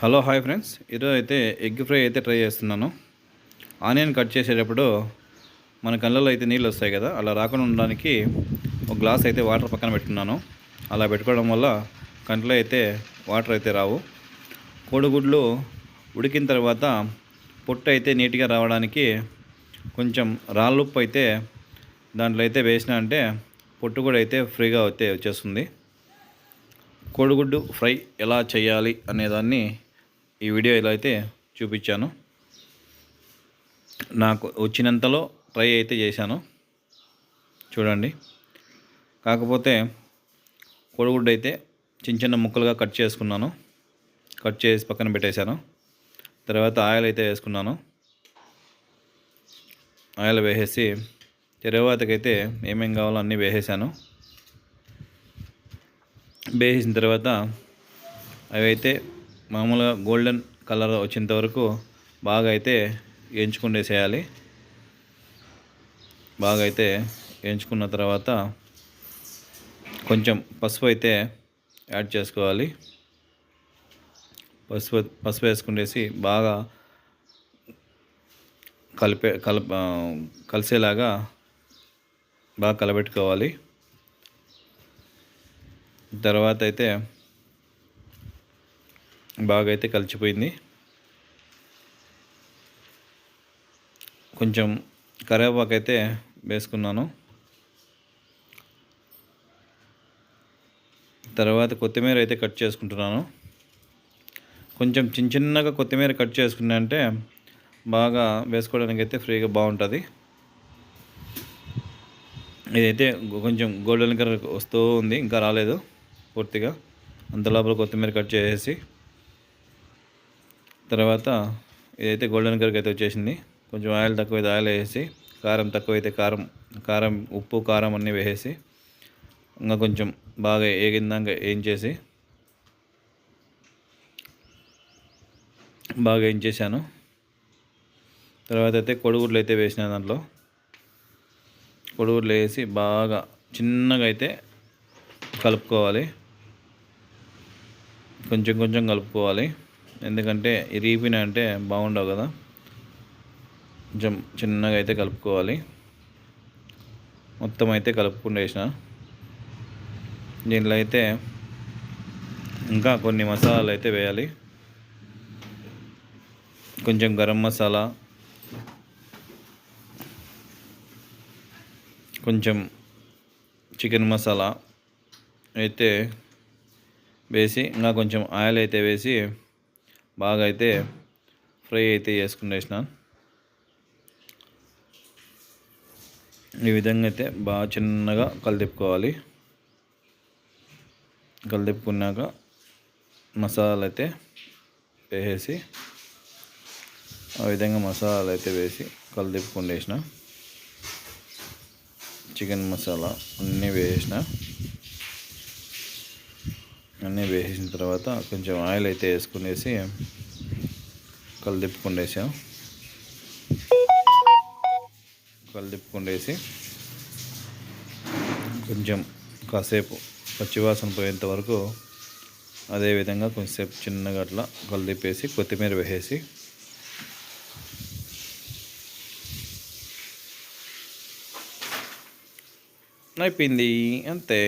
Hello hi friends. ఈరోజు అయితే egg fry అయితే ట్రై చేస్తున్నాను. ఆనియన్ కట్ చేసేటప్పుడు మన కళ్ళలో అయితే నీళ్ళు వస్తాయి కదా అలా రాకుండా ఉండడానికి ఒక గ్లాస్ అయితే వాటర్ పక్కన పెట్టుకున్నాను అలా పెట్టుకోవడం వల్ల కంట్లో అయితే వాటర్ అయితే రావు. కోడిగుడ్లు ఉడికిన తర్వాత పొట్టు అయితే నీట్గా రావడానికి కొంచెం రాళ్ళుప్పు అయితే దాంట్లో అయితే వేసిన అంటే పొట్టు కూడా అయితే ఫ్రీగా అయితే వచ్చేస్తుంది. కోడిగుడ్డు ఫ్రై ఎలా చేయాలి అనేదాన్ని ఈ వీడియోలో అయితే చూపించాను. నాకు వచ్చినంతలో ట్రై అయితే చేశాను. చూడండి. కాకపోతే కోడిగుడ్డు అయితే చిన్న చిన్న ముక్కలుగా కట్ చేసుకున్నాను. కట్ చేసి పక్కన పెట్టేశాను. తర్వాత ఆయిల్ అయితే వేసుకున్నాను. ఆయిల్ వేసేసి తర్వాతకైతే ఏమేం కావాలో అన్నీ వేసేసాను. వేసేసిన తర్వాత అవి అయితే మామూలుగా గోల్డెన్ కలర్ వచ్చేంత వరకు బాగా అయితే వేయించుకుండేసేయాలి బాగా అయితే వేయించుకున్న తర్వాత కొంచెం పసుపు అయితే యాడ్ చేసుకోవాలి. పసుపు పసుపు వేసుకునేసి బాగా కలిపే కల కలిసేలాగా బాగా కలబెట్టుకోవాలి. తర్వాత అయితే బాగా అయితే కలిసిపోయింది. కొంచెం కరివేపాకు అయితే వేసుకున్నాను. తర్వాత కొత్తిమీర అయితే కట్ చేసుకుంటున్నాను. కొంచెం చిన్న చిన్నగా కొత్తిమీర కట్ చేసుకున్నా అంటే బాగా వేసుకోవడానికి అయితే ఫ్రీగా బాగుంటుంది. ఇదైతే కొంచెం గోల్డెన్ కలర్ వస్తూ ఉంది ఇంకా రాలేదు పూర్తిగా. అంత లోపల కొత్తిమీర కట్ చేసేసి తర్వాత ఇదైతే గోల్డెన్ కర్క్ అయితే వచ్చేసింది. కొంచెం ఆయిల్ తక్కువైతే ఆయిల్ వేసి కారం తక్కువైతే కారం కారం ఉప్పు కారం అన్నీ వేసేసి ఇంకా కొంచెం బాగా ఏగిందాక ఏం చేసి బాగా ఏం చేశాను తర్వాత అయితే కొడుగుడ్లు అయితే వేసిన దాంట్లో. కొడుగుడ్లు వేసి బాగా చిన్నగా అయితే కలుపుకోవాలి. కొంచెం కొంచెం కలుపుకోవాలి. ఎందుకంటే ఇరిగిపోయిన అంటే బాగుండవు కదా. కొంచెం చిన్నగా అయితే కలుపుకోవాలి. మొత్తం అయితే కలుపుకుండా వేసిన. దీంట్లో అయితే ఇంకా కొన్ని మసాలాలు అయితే వేయాలి. కొంచెం గరం మసాలా. కొంచెం చికెన్ మసాలా అయితే వేసి ఇంకా కొంచెం ఆయిల్ అయితే వేసి బాగా అయితే ఫ్రై అయితే చేసుకునేసినాను ఈ విధంగా అయితే బాగా చిన్నగా కలిదిప్పుకోవాలి కలిదిప్పుకున్నాక మసాలాలు అయితే వేసేసి ఆ విధంగా మసాలాలు అయితే వేసి కలిదిప్పుకుండేసిన చికెన్ మసాలా అన్నీ వేసిన. అన్నీ వేసేసిన తర్వాత కొంచెం ఆయిల్ అయితే వేసుకునేసి కలిదిప్పుకుండేసాం కలిదిప్పుకుండేసి కొంచెం కాసేపు పచ్చివాసన పోయేంత వరకు అదేవిధంగా కొంచెంసేపు చిన్నగా అట్లా కలిదిప్పేసి కొత్తిమీర వేసేసి అయిపోయింది. అంతే.